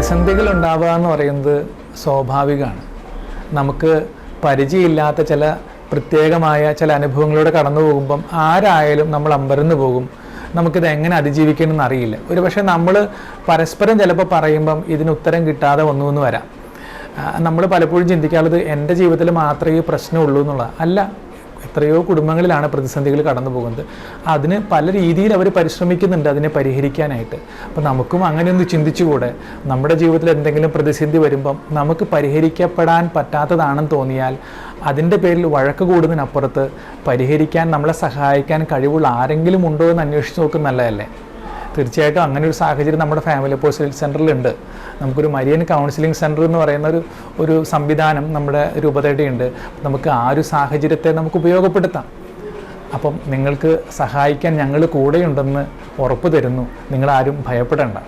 പ്രതിസന്ധികൾ ഉണ്ടാവുക എന്ന് പറയുന്നത് സ്വാഭാവികമാണ്. നമുക്ക് പരിചയമില്ലാത്ത ചില പ്രത്യേകമായ ചില അനുഭവങ്ങളിലൂടെ കടന്നു പോകുമ്പം ആരായാലും നമ്മൾ അമ്പരന്ന് പോകും. നമുക്കിത് എങ്ങനെ അതിജീവിക്കണമെന്ന് അറിയില്ല. ഒരു പക്ഷേ നമ്മൾ പരസ്പരം ചിലപ്പോൾ പറയുമ്പം ഇതിന് ഉത്തരം കിട്ടാതെ വന്നു എന്ന് വരാം. നമ്മൾ പലപ്പോഴും ചിന്തിക്കാറുള്ളത് എന്റെ ജീവിതത്തിൽ മാത്രമേ ഈ പ്രശ്നമുള്ളൂ എന്നുള്ള അല്ല എത്രയോ കുടുംബങ്ങളിലാണ് പ്രതിസന്ധികൾ കടന്നു പോകുന്നത്. അതിന് പല രീതിയിൽ അവർ പരിശ്രമിക്കുന്നുണ്ട് അതിനെ പരിഹരിക്കാനായിട്ട്. അപ്പം നമുക്കും അങ്ങനെയൊന്ന് ചിന്തിച്ചുകൂടെ? നമ്മുടെ ജീവിതത്തിൽ എന്തെങ്കിലും പ്രതിസന്ധി വരുമ്പം നമുക്ക് പരിഹരിക്കപ്പെടാൻ പറ്റാത്തതാണെന്ന് തോന്നിയാൽ അതിന്റെ പേരിൽ വഴക്ക് കൂടുന്നതിനപ്പുറത്ത് പരിഹരിക്കാൻ നമ്മളെ സഹായിക്കാൻ കഴിവുള്ള ആരെങ്കിലും ഉണ്ടോ എന്ന് അന്വേഷിച്ച് നോക്കുന്നതല്ലേ തീർച്ചയായിട്ടും അങ്ങനെ ഒരു സാഹചര്യം നമ്മുടെ ഫാമിലി പോസ്റ്റ് സെന്ററിലുണ്ട് നമുക്കൊരു മരിയൻ കൗൺസിലിംഗ് സെന്റർ എന്ന് പറയുന്ന ഒരു ഒരു സംവിധാനം നമ്മുടെ രൂപതയുടെയുണ്ട്. നമുക്ക് ആ ഒരു സാഹചര്യത്തെ നമുക്ക് ഉപയോഗപ്പെടുത്താം. അപ്പം നിങ്ങൾക്ക് സഹായിക്കാൻ ഞങ്ങൾ കൂടെയുണ്ടെന്ന് ഉറപ്പ് തരുന്നു. നിങ്ങളാരും ഭയപ്പെടേണ്ട.